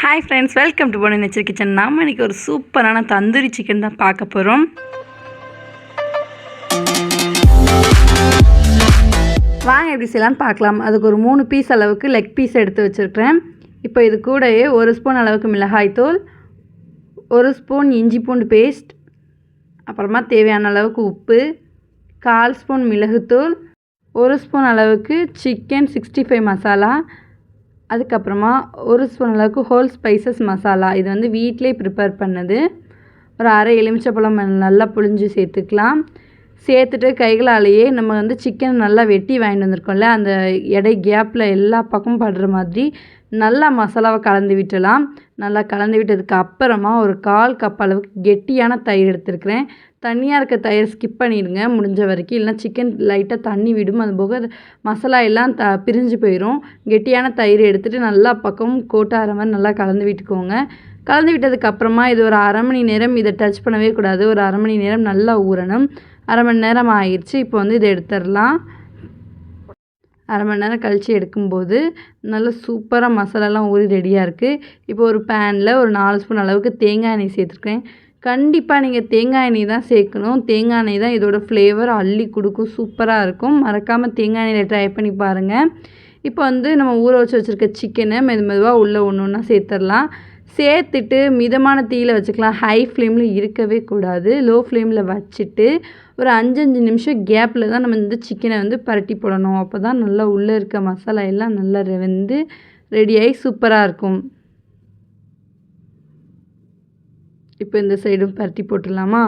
Hi friends welcome to Ponnu nature kitchen நாம் இன்னைக்கு ஒரு சூப்பரான தந்தூரி சிக்கன் தான் பார்க்க போகிறோம் வாங்க எப்படி செய்யலாம்னு பார்க்கலாம். அதுக்கு ஒரு மூணு பீஸ் அளவுக்கு லெக் பீஸ் எடுத்து வச்சுருக்கிறேன். இப்போ இது கூடயே ஒரு ஸ்பூன் அளவுக்கு மிளகாய் தூள் ஒரு ஸ்பூன் இஞ்சி பூண்டு பேஸ்ட் அப்புறமா தேவையான அளவுக்கு உப்பு கால் ஸ்பூன் மிளகுத்தூள் ஒரு ஸ்பூன் அளவுக்கு சிக்கன் சிக்ஸ்டி ஃபைவ் மசாலா அதுக்கப்புறமா ஒரு ஸ்பூன் அளவுக்கு ஹோல் ஸ்பைசஸ் மசாலா இது வந்து வீட்டிலே ப்ரிப்பேர் பண்ணது. ஒரு அரை எலுமிச்சப்பழம் நல்லா புழிஞ்சு சேர்த்துக்கலாம். சேர்த்துட்டு கைகளாலேயே நம்ம வந்து சிக்கன் நல்லா வெட்டி வாங்கிட்டு வந்திருக்கோம்ல அந்த எடை கேப்பில் எல்லா பக்கமும் படுற மாதிரி நல்லா மசாலாவை கலந்து விட்டலாம் நல்லா கலந்து விட்டதுக்கு அப்புறமா ஒரு கால் கப் அளவுக்கு கெட்டியான தயிர் எடுத்துருக்கிறேன். தண்ணியாக இருக்க தயிர் ஸ்கிப் பண்ணிடுங்க முடிஞ்ச வரைக்கும். இல்லைனா சிக்கன் லைட்டாக தண்ணி விடும் அது போக மசாலா எல்லாம் த பிரிஞ்சு போயிடும் கெட்டியான தயிர் எடுத்துகிட்டு நல்லா பக்கமும் கோட்டார மாதிரி நல்லா கலந்து விட்டுக்கோங்க. கலந்து விட்டதுக்கு அப்புறமா இது ஒரு அரை மணி நேரம் இதை டச் பண்ணவே கூடாது. ஒரு அரை மணி நேரம் நல்லா ஊறணும். அரை மணி நேரம் ஆயிடுச்சு. இப்போ வந்து இதை எடுத்துடலாம். அரை மணி நேரம் கழித்து எடுக்கும்போது நல்லா சூப்பராக மசாலாலாம் ஊறி ரெடியாக இருக்குது இப்போ ஒரு பேனில் ஒரு நாலு ஸ்பூன் அளவுக்கு தேங்காய் எண்ணெய் சேர்த்துருக்கேன் கண்டிப்பாக நீங்கள் தேங்காய் எண்ணெய் தான் சேர்க்கணும். தேங்காய் எண்ணெய் தான் இதோட ஃப்ளேவர் அள்ளி கொடுக்கும். சூப்பராக இருக்கும். மறக்காமல் தேங்காய் எண்ணெயில் ட்ரை பண்ணி பாருங்கள் இப்போ வந்து நம்ம ஊற வச்சு வச்சுருக்க சிக்கனை மெது மெதுவாக உள்ளே ஒன்று ஒன்றா சேர்த்துடலாம். சேர்த்துட்டு மிதமான தீயில் வச்சுக்கலாம். ஹை ஃப்ளேமில் இருக்கவே கூடாது. லோ ஃப்ளேமில் வச்சுட்டு ஒரு அஞ்சஞ்சு நிமிஷம் கேப்பில் தான் நம்ம இந்த சிக்கனை வந்து பரட்டி போடணும். அப்போ தான் நல்லா உள்ளே இருக்க மசாலா எல்லாம் நல்லா வந்து ரெடியாகி சூப்பராக இருக்கும். இப்போ இந்த சைடும் பரட்டி போட்டுடலாமா?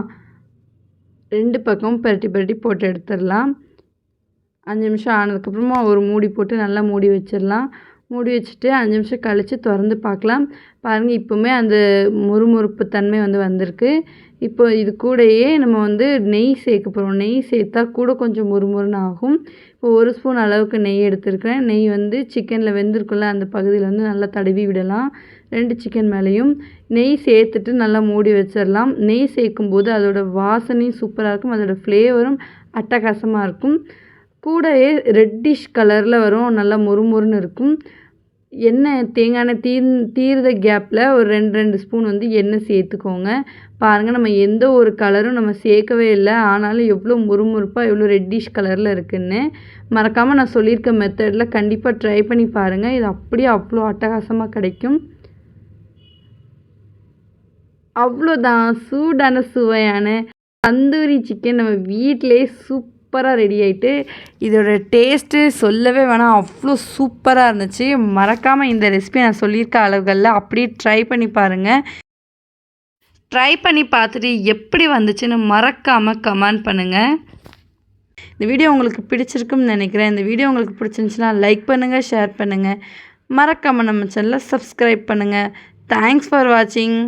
ரெண்டு பக்கமும் பரட்டி பரட்டி போட்டு எடுத்துடலாம். அஞ்சு நிமிஷம் ஆனதுக்கப்புறமா ஒரு மூடி போட்டு நல்லா மூடி வச்சிடலாம். மூடி வச்சுட்டு அஞ்சு நிமிஷம் கழித்து திறந்து பார்க்கலாம். பாருங்கள் இப்போவுமே அந்த முறுமுறுப்பு தன்மை வந்து வந்திருக்கு. இப்போ இது கூடயே நம்ம வந்து நெய் சேர்க்க போகிறோம் நெய் சேர்த்தா கூட கொஞ்சம் முறுமுறுன்னு ஆகும். இப்போ ஒரு ஸ்பூன் அளவுக்கு நெய் எடுத்துருக்கிறேன். நெய் வந்து சிக்கனில் வெந்திருக்குள்ள அந்த பகுதியில் வந்து நல்லா தடவி விடலாம். ரெண்டு சிக்கன் மேலேயும் நெய் சேர்த்துட்டு நல்லா மூடி வச்சிடலாம் நெய் சேர்க்கும்போது அதோட வாசனையும் சூப்பராக இருக்கும். அதோடய ஃப்ளேவரும் அட்டகாசமாக இருக்கும். கூடயே ரெட்டிஷ் கலரில் வரும். நல்லா முறுமுறுன்னு இருக்கும். எண்ணெய் தேங்காய் எண்ணெய் தீர் தீர்ந்த கேப்பில் ஒரு ரெண்டு ரெண்டு ஸ்பூன் வந்து எண்ணெய் சேர்த்துக்கோங்க. பாருங்கள் நம்ம எந்த ஒரு கலரும் நம்ம சேர்க்கவே இல்லை. ஆனாலும் எவ்வளோ முறுமுறுப்பாக எவ்வளோ ரெட்டிஷ் கலரில் இருக்குன்னு மறக்காமல் நான் சொல்லியிருக்க மெத்தடில் கண்டிப்பாக ட்ரை பண்ணி பாருங்கள் இது அப்படியே அவ்வளோ அட்டகாசமாக கிடைக்கும். அவ்வளோதான். சூடான சுவையான தந்தூரி சிக்கன் நம்ம வீட்டிலே சூப் சூப்பராக ரெடி ஆகிட்டு இதோட டேஸ்ட்டு சொல்லவே வேணாம். அவ்வளோ சூப்பராக இருந்துச்சு. மறக்காமல் இந்த ரெசிபி நான் சொல்லியிருக்க அளவுகளில் அப்படியே ட்ரை பண்ணி பாருங்கள் ட்ரை பண்ணி பார்த்துட்டு எப்படி வந்துச்சுன்னு மறக்காமல் கமெண்ட் பண்ணுங்கள் இந்த வீடியோ உங்களுக்கு பிடிச்சிருக்குன்னு நினைக்கிறேன். இந்த வீடியோ உங்களுக்கு பிடிச்சிருந்துச்சுன்னா லைக் பண்ணுங்கள் ஷேர் பண்ணுங்கள் மறக்காமல் நம்ம சேனலை சப்ஸ்கிரைப் பண்ணுங்கள் தேங்க்ஸ் ஃபார் வாட்சிங்